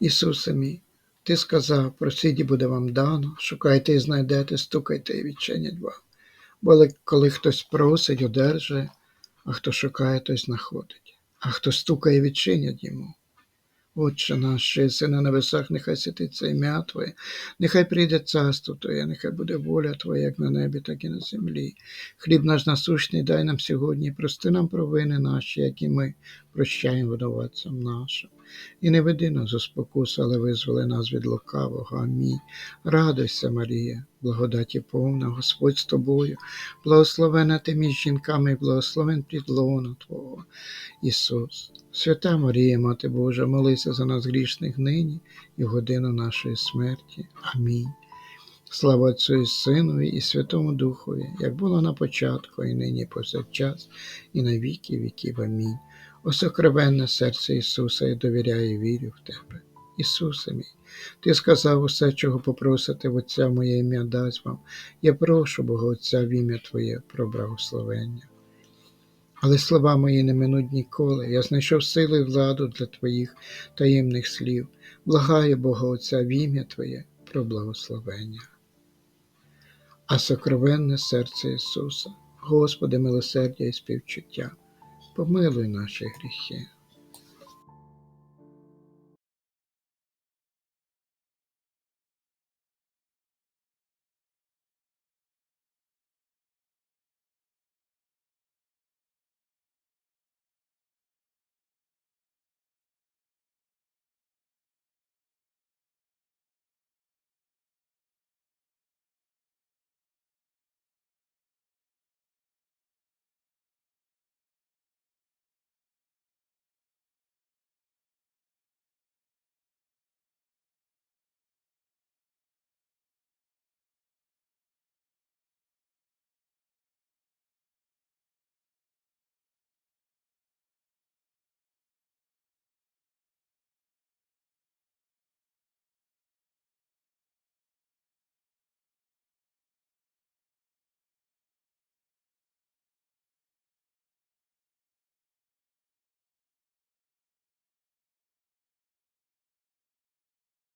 Ісусе мій, Ти сказав, просіть і буде вам дано, шукайте і знайдете, стукайте і відчинять вам. Бо коли хтось просить, одержує, а хто шукає, той знаходить, а хто стукає, відчинять йому. Отче наш, що єси на небесах, нехай святиться ім'я Твоє, нехай прийде царство Твоє, нехай буде воля Твоя, як на небі, так і на землі. Хліб наш насущний дай нам сьогодні, і прости нам провини наші, які ми прощаємо винуватцям нашим. І не веди нас у спокусу, але визволи нас від лукавого. Амінь. Радуйся, Марія, благодаті повна, Господь з тобою, благословена ти між жінками, і благословен плід лона Твого, Ісус. Свята Марія, Мати Божа, молися за нас грішних нині і в годину нашої смерті. Амінь. Слава Отцю і Синові і Святому Духові, як було на початку, і нині, і повсякчас, і на віки віків. Амінь. О сокровенне серце Ісуса, я довіряю і вірю в Тебе. Ісусе мій, Ти сказав усе, чого попросите в Отця моє ім'я дасть вам. Я прошу Бога Отця в ім'я Твоє про благословення. Але слова мої не минуть ніколи. Я знайшов силу і владу для Твоїх таємних слів. Благаю Бога Отця в ім'я Твоє про благословення. А сокровенне серце Ісуса, Господи, милосердя і співчуття, помилуй наші гріхи.